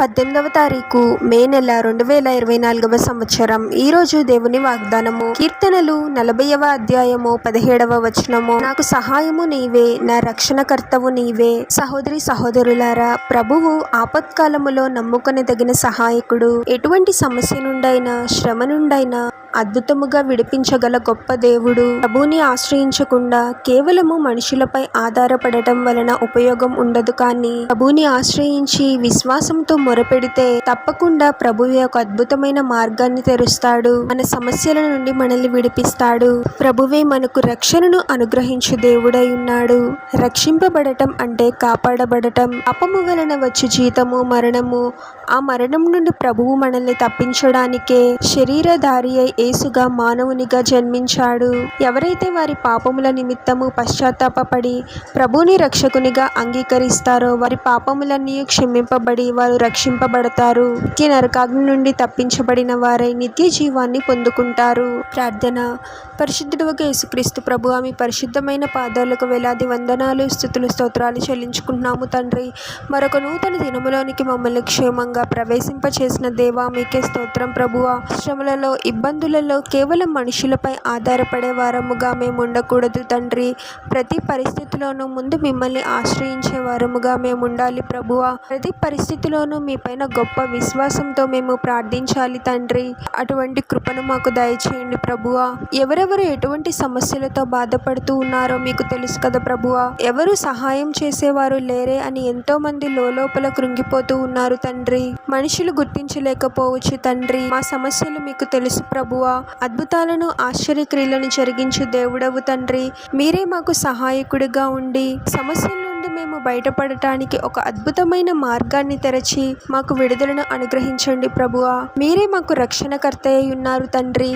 పద్దెనిమిదవ తారీఖు మే నెల రెండు వేల ఇరవై నాలుగవ సంవత్సరం. ఈ రోజు దేవుని వాగ్దానము. కీర్తనలు నలభైవ అధ్యాయము పదిహేడవ వచనము. నాకు సహాయము నీవే నా రక్షణకర్తవు నీవే. సహోదరి సహోదరులారా ప్రభువు ఆపత్కాలములో నమ్ముకొనదగిన సహాయకుడు. ఎటువంటి సమస్య నుండైనా శ్రమ నుండైనా అద్భుతముగా విడిపించగల గొప్ప దేవుడు. ప్రభుని ఆశ్రయించకుండా కేవలము మనుషులపై ఆధారపడటం వలన ఉపయోగం ఉండదు కానీ ప్రభుని ఆశ్రయించి విశ్వాసంతో మొరపెడితే తప్పకుండా ప్రభువు యొక్క అద్భుతమైన మార్గాన్ని తెరుస్తాడు. మన సమస్యల నుండి మనల్ని విడిపిస్తాడు. ప్రభువే మనకు రక్షణను అనుగ్రహించు దేవుడై ఉన్నాడు. రక్షింపబడటం అంటే కాపాడబడటం. అపము వలన వచ్చి జీతము మరణము ఆ మరణం నుండి ప్రభువు మనల్ని తప్పించడానికే శరీరధారి అయి యేసుగా మానవునిగా జన్మించాడు. ఎవరైతే వారి పాపముల నిమిత్తము పశ్చాత్తాపడి ప్రభుని రక్షకునిగా అంగీకరిస్తారో వారి పాపములన్నీ క్షమింపబడి వారు రక్షింపబడతారు. నిత్య నరకాగ్ని నుండి తప్పించబడిన వారై నిత్య జీవాన్ని పొందుకుంటారు. ప్రార్థన. పరిశుద్ధుడుగా యేసుక్రీస్తు ప్రభు ఆమె పరిశుద్ధమైన పాదాలకు వేలాది వందనాలు స్థుతులు స్తోత్రాలు చెల్లించుకుంటున్నాము తండ్రి. మరొక నూతన దినములోనికి మమ్మల్ని క్షేమంగా ప్రవేశింపచేసిన దేవా మీకే స్తోత్రం ఆశ్రమలలో శ్రమలలో పరిస్థితులలో కేవలం మనుషులపై ఆధారపడే వారముగా మేము ఉండకూడదు తండ్రి. ప్రతి పరిస్థితిలోనూ ముందు మిమ్మల్ని ఆశ్రయించే వారముగా మేము ఉండాలి ప్రభువ. ప్రతి పరిస్థితిలోనూ మీ పైన గొప్ప విశ్వాసంతో మేము ప్రార్థించాలి తండ్రి. అటువంటి కృపను మాకు దయచేయండి ప్రభువ. ఎవరెవరు ఎటువంటి సమస్యలతో బాధపడుతూ ఉన్నారో మీకు తెలుసు కదా ప్రభువ. ఎవరు సహాయం చేసేవారు లేరే అని ఎంతో మంది లోపల కృంగిపోతూ ఉన్నారు తండ్రి. మనుషులు గుర్తించలేకపోవచ్చు తండ్రి. మా సమస్యలు మీకు తెలుసు ప్రభు. ప్రభువ అద్భుతాలను ఆశ్చర్యక్రియలను జరిగించు దేవుడవు తండ్రి. మీరే మాకు సహాయకుడిగా ఉండి సమస్యల నుండి మేము బయటపడటానికి ఒక అద్భుతమైన మార్గాన్ని తెరచి మాకు విడుదలను అనుగ్రహించండి ప్రభువా. మీరే మాకు రక్షణకర్త అయి ఉన్నారు తండ్రి.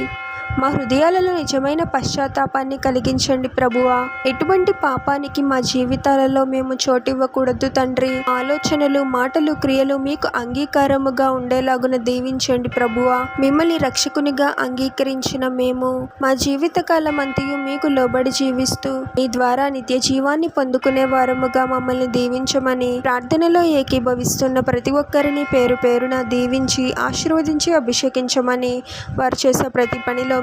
మా హృదయాలలో నిజమైన పశ్చాత్తాపాన్ని కలిగించండి ప్రభువా. ఎటువంటి పాపానికి మా జీవితాలలో మేము చోటివ్వకూడదు తండ్రి. ఆలోచనలు మాటలు క్రియలు మీకు అంగీకారముగా ఉండేలాగున దీవించండి ప్రభువా. మిమ్మల్ని రక్షకునిగా అంగీకరించిన మేము మా జీవితకాలం అంతయు మీకు లోబడి జీవిస్తూ మీ ద్వారా నిత్య జీవాన్ని పొందుకునే వారముగా మమ్మల్ని దీవించమని ప్రార్థనలో ఏకీభవిస్తున్న ప్రతి ఒక్కరిని పేరు పేరున దీవించి ఆశీర్వదించి అభిషేకించమని వారు చేసే ప్రతి పనిలో